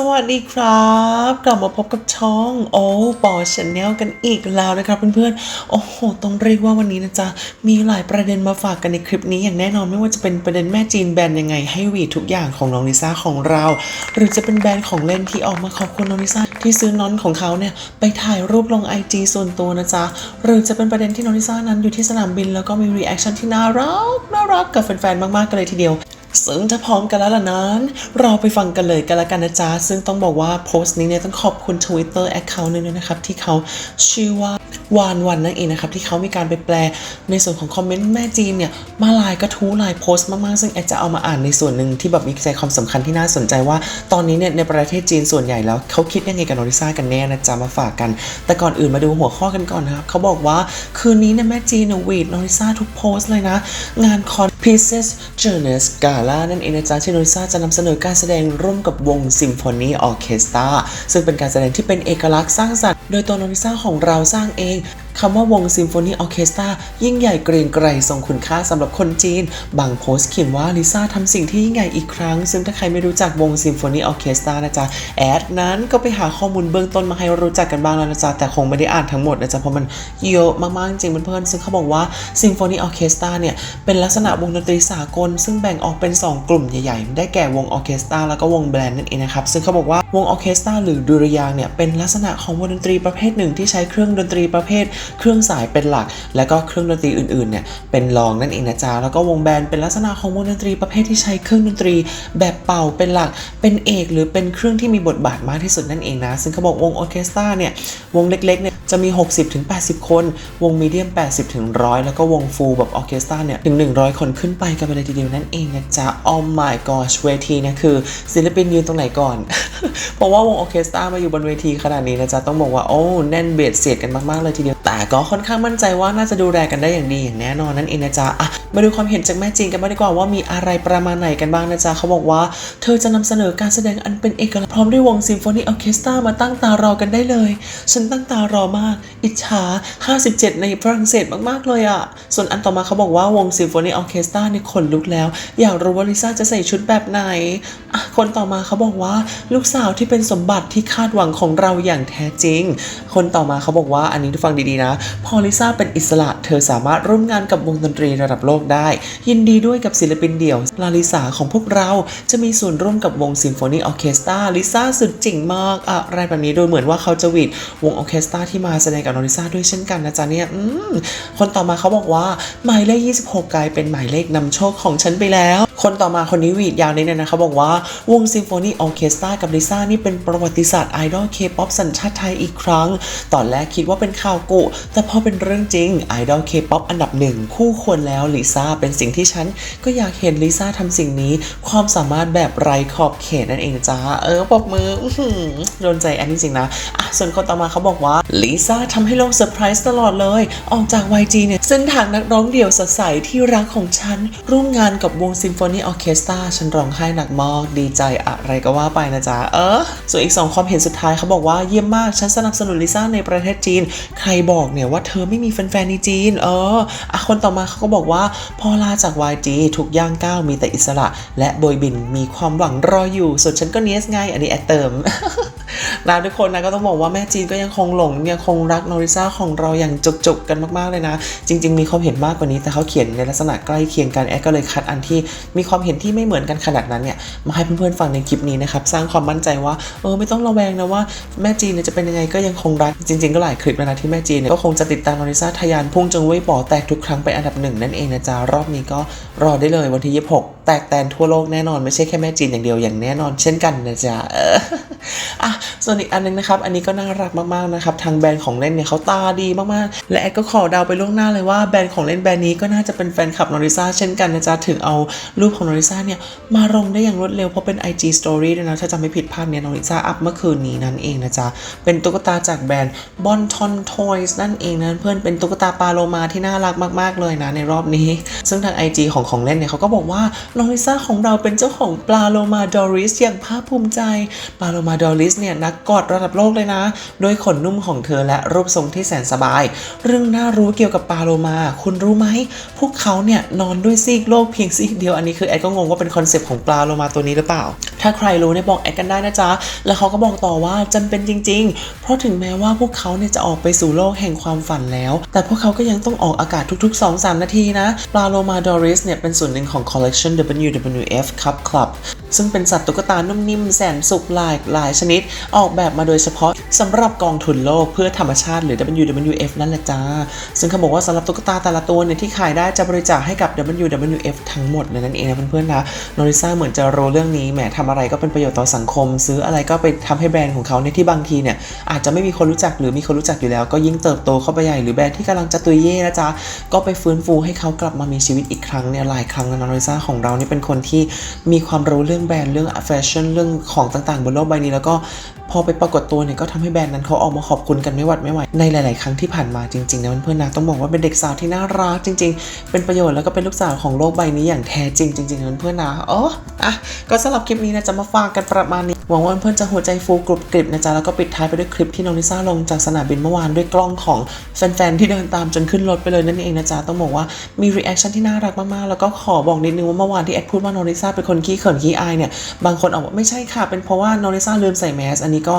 สวัสดีครับ กลับมาพบกับช่องโอ้ปอชแนลกันอีกแล้วนะครับเพื่อนๆ โอ้โห ต้องเรียกว่าวันนี้นะจ๊ะ มีหลายประเด็นมาฝากกันในคลิปนี้อย่างแน่นอนไม่ว่าจะเป็นประเด็นแม่จีนแบนยังไงให้หวีทุกอย่างของน้องลิซ่าของเรา หรือจะเป็นแบรนด์ของเล่นที่ออกมาขอบคุณน้องลิซ่าที่ซื้อน้อนของเขาเนี่ยไปถ่ายรูปลง IG ส่วนตัวนะจ๊ะ หรือจะเป็นประเด็นที่น้องลิซ่านั้นอยู่ที่สนามบินแล้วก็มีรีแอคชั่นที่น่ารักน่ารักกับแฟนๆมากๆกันเลยทีเดียว ซึ่งถ้าพร้อมกันแล้วล่ะนั้น เราไปฟังกันเลยกันละกันนะจ๊ะ ซึ่งต้องบอกว่าโพสต์นี้เนี่ยต้องขอบคุณ Twitter Account หนึงด้วยนะครับ ที่เขาชื่อว่าวานวันนั่นเองนะครับ ที่เขามีการไปแปลในส่วนของคอมเมนต์แม่จีนเนี่ย มาหลายกระทู้หลายโพสต์มาก ๆ ซึ่งแอดจะเอามาอ่านในส่วนหนึ่งที่แบบมีใจความสำคัญที่น่าสนใจว่า ตอนนี้เนี่ยในประเทศจีนส่วนใหญ่แล้วเขาคิดยังไงกับโนริซ่ากันแน่นะจ๊ะมาฝากกัน แต่ก่อนอื่นมาดูหัวข้อกันก่อนนะครับเขาบอกว่าคืนนี้เนี่ยแม่จีนหวีดโนริซ่าทุกโพสต์เลยนะ งานคอน Pieces Journeys Gala นั่นเองนะจ๊ะที่โนริซ่าจะนำเสนอการแสดงร่วมกับวง Symphony Orchestra ซึ่งเป็นการแสดงที่เป็นเอกลักษณ์สร้างสรรค์ โดยตัวโนริซ่าของเราสร้างเอง คำว่าวง Symphony Orchestra ยิ่งใหญ่เกรงไกรทรงคุณค่าสำหรับคนจีน บางโพสต์เขียนว่าลิซ่าทำสิ่งที่ยิ่งใหญ่อีกครั้ง ซึ่งถ้าใครไม่รู้จักวง Symphony Orchestra นะจ๊ะ แอดนั้นก็ไปหาข้อมูลเบื้องต้นมาให้รู้จักกันบ้างแล้วนะจ๊ะ แต่คงไม่ได้อ่านทั้งหมดนะจ๊ะ เพราะมันเยอะมากๆจริงเพื่อนๆซึ่งเขาบอกว่า Symphony Orchestra เนี่ยเป็นลักษณะวงดนตรีสากล ซึ่งแบ่งออกเป็น 2 กลุ่มใหญ่ๆ ได้แก่วงออเคสตราแล้วก็วงแบนด์นั่นเองนะครับซึ่งเขาบอกว่าวงออเคสตราหรือดุริยางเนี่ยเป็นลักษณะของวงดนตรีประเภทหนึ่งที่ใช้เครื่องดนตรีประเภทเครื่องสายเป็นหลัก แล้วก็เครื่องดนตรีอื่นๆเนี่ยเป็นรองนั่นเองนะจ๊ะแล้วก็วงแบนเป็นลักษณะของวงดนตรีประเภทที่ใช้เครื่องดนตรี แบบเป่าเป็นหลัก เป็นเอกหรือเป็นเครื่องที่มีบทบาทมากที่สุดนั่นเองนะ ซึ่งเขาบอกวงออเคสตราเนี่ยวงเล็กๆเนี่ยจะมี 60-80 คน วงมีเดียม 80-100 แล้วก็วงฟูลแบบออเคสตราเนี่ยถึง 100 คนขึ้นไปกันไปเลยทีเดียวนั่นเองนะจ๊ะ Oh my gosh เวทีนี่ยคือศิลปินยืนตรงไหนก่อน เพราะว่าวงออเคสตรามาอยู่บนเวทีขนาดนี้นะจ๊ะ ต้องบอกว่า โอ้ แน่นเบียดเสียดกันมาก ๆ เลยทีเดียว ก็ค่อนข้างมั่นใจว่าน่าจะดูแลกันได้อย่างดีอย่างแน่นอนนั่นเองนะจ๊ะอะมาดูความเห็นจากแม่จีนกันบ้างดีกว่าว่ามีอะไรประมาณไหนกันบ้างนะจ๊ะเขาบอกว่าเธอจะนำเสนอการแสดงอันเป็นเอกลักษณ์พร้อมด้วยวงซิมโฟนีออเคสตรามาตั้งตารอกันได้เลย ฉันตั้งตารอมาก อิจฉา 57 ในฝรั่งเศสมากๆเลยอะส่วนอันต่อมาเขาบอกว่าวงซิมโฟนีออเคสตราเนี่ขนลุกแล้ว อยากรู้ว่าลิซ่าจะใส่ชุดแบบไหนอะคนต่อมาเขาบอกว่าลูกสาวที่เป็นสมบัติที่คาดหวังของเราอย่างแท้จริง คนต่อมาเขาบอกว่าอันนี้ทุกฟังดีๆนะพอลิซ่าเป็นอิสระ เธอสามารถร่วมงานกับวงดนตรีระดับโลกได้ ยินดีด้วยกับศิลปินเดี่ยว ลาลิสาของพวกเราจะมีส่วนร่วมกับวงซิมโฟนีออเคสตราลิซ่าสุดจริงมากอะไรแบบนี้โดยเหมือนว่าเขาจะวีดวงออเคสตราที่มาแสดงกับน้องลิซ่าด้วยเช่นกันนะจ๊ะเนี่ยอืมคนต่อมาเขาบอกว่าหมายเลข 26 กลายเป็นหมายเลขนำโชคของฉันไปแล้ว คนต่อมาคนนี้วีดยาวนิดนึงนะเขาบอกว่าวงซิมโฟนีออเคสตรากับลิซ่านี่เป็นประวัติศาสตร์ไอดอลเคป๊อปสัญชาติไทยอีกครั้ง ตอนแรกคิดว่าเป็นข่าวกุแต่พอเป็นเรื่องจริงไอดอลเคป๊อปอันดับหนึ่งคู่ควรแล้วลิซ่าเป็นสิ่งที่ฉันก็อยากเห็นลิซ่าทำสิ่งนี้ ความสามารถแบบไร้ขอบเขตนั่นเองจ้าเออปรบมืออื้อหือโดนใจอันนี้จริงนะอะส่วนคนต่อมาเขาบอกว่าลิซ่าทำให้โลกเซอร์ไพรส์ตลอดเลย ออกจาก YG เนี่ยเส้นทางนักร้องเดี่ยวสดใสที่รักของฉัน ร่วมงานกับวงซิมโฟนีออเคสตราฉันร้องไห้หนักมากดีใจอะไรก็ว่าไปนะจ๊ะเออส่วนอีกสองความเห็นสุดท้ายเขาบอกว่าเยี่ยมมากฉันสนับสนุนลิซ่าในประเทศจีน ใครบอกอกเนี่ยว่าเธอไม่มีแฟนๆในจีน เอออะคนต่อมาเขาก็บอกว่า พอลาจาก YG ทุกย่างก้าวมีแต่อิสระ และโบยบินมีความหวังรออยู่ส่วนฉันก็เนียสไงอันนี้แอดเติมนะทุกคนนะก็ต้องบอกว่าแม่จีนก็ยังคงหลงยังคงรักโนริซ่าของเราอย่างจุกๆกันมากๆเลยนะ จริง ๆ มีความเห็นมากกว่านี้แต่เขาเขียนในลักษณะใกล้เคียงกันแอดก็เลยคัดอันที่มีความเห็นที่ไม่เหมือนกันขนาดนั้นเนี่ยมาให้เพื่อนๆฟังในคลิปนี้นะครับสร้างความมั่นใจว่าเออไม่ต้องระแวงนะว่าแม่จีนเนี่ยจะเป็นยังไงก็ยังคงรักจริง ๆ ก็หลายคลิปแล้วนะที่แม่จีนเนี่ยก็คงจะติดตามโนริซ่าทะยานพุ่งจนเว่ยป๋อแตกทุกครั้งไปอันดับหนึ่งนั่นเองนะจ๊ะรอบนี้ก็รอได้เลยวันที่26 แตกแตนทั่วโลกแน่นอนไม่ใช่แค่แม่จีนอย่างเดียวอย่างแน่นอน เช่นกันนะจ๊ะอะ ส่วนอีกอันนึงนะครับ อันนี้ก็น่ารักมากๆนะครับ ทางแบรนด์ของเล่นเนี่ยเขาตาดีมากๆ และแอดก็ขอเดาไปล่วงหน้าเลยว่าแบรนด์ของเล่นแบรนด์นี้ก็น่าจะเป็นแฟนคลับนอริซ่าเช่นกันนะจ๊ะถึงเอารูปของนอริซ่าเนี่ยมาลงได้อย่างรวดเร็วเพราะเป็น IG Story ด้วยนะถ้าจำไม่ผิดภาพเนี่ยนอริซ่าอัพเมื่อคืนนี้นั่นเองนะจ๊ะเป็นตุ๊กตาจากแบรนด์ Bon Ton Toys นั่นเองนะเพื่อนเป็นตุ๊กตาปลาโลมาที่น่ารักมากๆเลยนะในรอบนี้ ซึ่งทาง IG ของของเล่นเนี่ยเขาก็บอกว่านองลิซ่าของเราเป็นเจ้าของปลาโลมาดอริสอย่างภาคภูมิใจปลาโลมาดอริสเนี่ยนักกอดระดับโลกเลยนะ โดยขนนุ่มของเธอและรูปทรงที่แสนสบาย เรื่องน่ารู้เกี่ยวกับปลาโลมา คุณรู้ไหม พวกเขาเนี่ยนอนด้วยซีกโลกเพียงซีกเดียว อันนี้คือแอดก็งงว่าเป็นคอนเซปต์ของปลาโลมาตัวนี้หรือเปล่า ถ้าใครรู้เนี่ยบอกแอดกันได้นะจ๊ะ แล้วเขาก็บอกต่อว่าจำเป็นจริง ๆ เพราะถึงแม้ว่าพวกเขาเนี่ยจะออกไปสู่โลกแห่งความฝันแล้ว แต่พวกเขาก็ยังต้องออกอากาศทุกๆ 2-3 นาทีนะ ปลาโลมาดอริสเนี่ยเป็นส่วนหนึ่งของ collection WWF Cup Club ซึ่งเป็นสัตว์ตุ๊กตานุ่มนิ่มแสนสุขหลายหลายชนิด ออกแบบมาโดยเฉพาะสำหรับกองทุนโลกเพื่อธรรมชาติหรือ WWF นั่นแหละจ้า ซึ่งเขาบอกว่าสำหรับตุ๊กตาแต่ละตัวเนี่ยที่ขายได้จะบริจาคให้กับ WWF ทั้งหมดเลยนั่นเองนะเพื่อนๆนะโนริซ่าเหมือนจะรู้เรื่องนี้แหมทำอะไรก็เป็นประโยชน์ต่อสังคม ซื้ออะไรก็ไปทำให้แบรนด์ของเขาเนี่ยที่บางทีเนี่ยอาจจะไม่มีคนรู้จักหรือมีคนรู้จักอยู่แล้ว ก็ยิ่งเติบโตเข้าไปใหญ่หรือแบรนด์ที่กำลังจะตุยเย่นะจ๊ะก็ไปฟื้นฟูให้เขากลับมามีชีวิตอีกครั้งเนี่ยหลายครั้งแล้วนะโนริซ่าของเรานี่เป็นคนที่มีความรู้เรื่องื่องแบรนด์เรื่องแฟชั่นเรื่องของต่างๆ บนโลกใบนี้ แล้วก็ อไปปรากฏตัวเนี่ยก็ทำให้แบรนด์นั้นเขาออกมาขอบคุณกันไม่หวัดไม่ไหวในหลาย ๆ ครั้งที่ผ่านมาจริง ๆ นะเพื่อนๆนะต้องบอกว่าเป็นเด็กสาวที่น่ารักจริง ๆ เป็นประโยชน์แล้วก็เป็นลูกสาวของโลกใบนี้อย่างแท้จริงจริงๆนะเพื่อนๆนะอ๋ออะก็สำหรับคลิปนี้นะจะมาฝากกันประมาณนี้หวังว่าเพื่อนๆจะหัวใจฟูกรุบกริบนะจ๊ะแล้วก็ปิดท้ายไปด้วยคลิปที่น้องลิซ่าลงจากสนามบินเมื่อวานด้วยกล้องของแฟน ๆ ที่เดินตามจนขึ้นรถไปเลยนั่นเองนะจ๊ะต้องบอกว่ามีรีแอคชั่นที่น่ารักมากๆแล้วก็ขอบอกนิดนึงว่าเมื่อวานที่แอดพูดว่าน้องลิซ่าเป็นคนขี้เขินขี้อายเนี่ยบางคนออกว่าไม่ใช่ค่ะเป็นเพราะว่าน้องลิซ่าลืมใส่แมสอันนี้ก็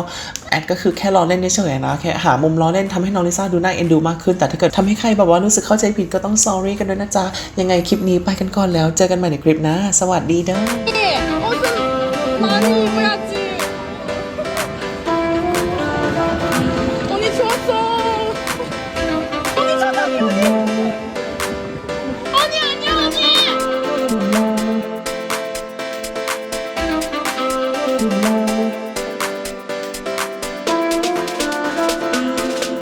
แอดก็คือแค่ล้อเล่นเฉยๆนะแค่หามุมล้อเล่นทำให้น้องลิซ่าดูน่าเอ็นดูมากขึ้น แต่ถ้าเกิดทำให้ใครแบบว่ารู้สึกเข้าใจผิดก็ต้องซอรี่กันด้วยนะจ๊ะ ยังไงคลิปนี้ไปกันก่อนแล้ว เจอกันใหม่ในคลิปนะ สวัสดีเด้อ